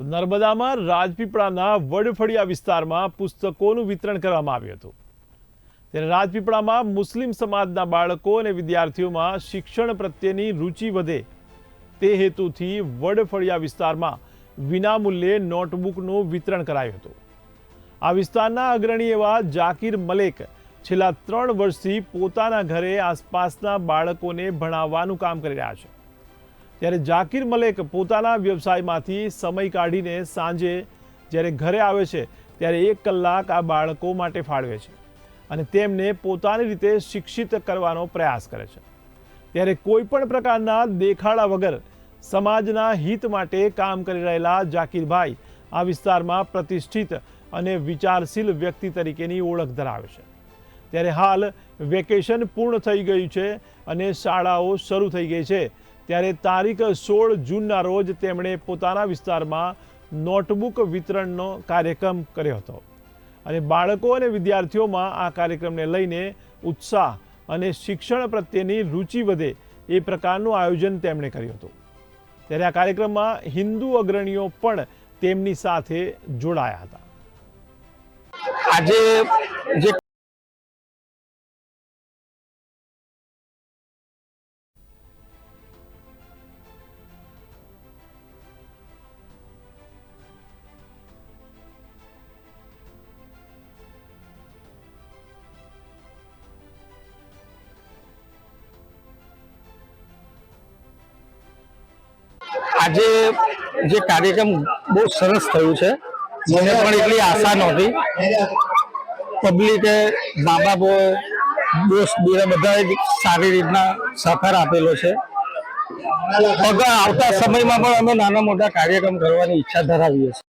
તો નર્મદામાં રાજપીપળાના વડફળિયા વિસ્તારમાં પુસ્તકોનું વિતરણ કરવામાં આવ્યું હતું. ત્યારે રાજપીપળામાં મુસ્લિમ સમાજના બાળકો અને વિદ્યાર્થીઓમાં શિક્ષણ પ્રત્યેની રુચિ વધે તે હેતુથી વડફળિયા વિસ્તારમાં વિનામૂલ્યે નોટબુકનું વિતરણ કરાયું હતું. આ વિસ્તારના અગ્રણી એવા જાકીર મલેક છેલ્લા ત્રણ વર્ષથી પોતાના ઘરે આસપાસના બાળકોને ભણાવવાનું કામ કરી રહ્યા છે. ત્યારે જાકીર મલેક પોતાના વ્યવસાયમાંથી સમય કાઢીને સાંજે જ્યારે ઘરે આવે છે, ત્યારે એક કલાક આ બાળકો માટે ફાળવે છે અને તેમને પોતાની રીતે શિક્ષિત કરવાનો પ્રયાસ કરે છે. ત્યારે કોઈ પણ પ્રકારના દેખાડા વગર સમાજના હિત માટે કામ કરી રહેલા જાકીરભાઈ આ વિસ્તારમાં પ્રતિષ્ઠિત અને વિચારશીલ વ્યક્તિ તરીકેની ઓળખ ધરાવે છે. ત્યારે હાલ વેકેશન પૂર્ણ થઈ ગયું છે અને શાળાઓ શરૂ થઈ ગઈ છે. ત્યારે તારીખ સોળ જૂનના રોજ તેમણે પોતાના વિસ્તારમાં નોટબુક વિતરણનો કાર્યક્રમ કર્યો હતો. અને બાળકો અને વિદ્યાર્થીઓમાં આ કાર્યક્રમને લઈને ઉત્સાહ અને શિક્ષણ પ્રત્યેની રુચિ વધે એ પ્રકારનું આયોજન તેમણે કર્યું હતું. ત્યારે આ કાર્યક્રમમાં હિન્દુ અગ્રણીઓ પણ તેમની સાથે જોડાયા હતા. આજે જે આજે જે કાર્યક્રમ બહુ સરસ થયું છે. મને પણ એટલી આશા નહોતી. પબ્લિકે મા બાપો દોસ્ત બીજા બધાએ સારી રીતના સહકાર આપેલો છે. અગર આવતા સમયમાં પણ અમે નાના મોટા કાર્યક્રમ કરવાની ઈચ્છા ધરાવીએ છીએ.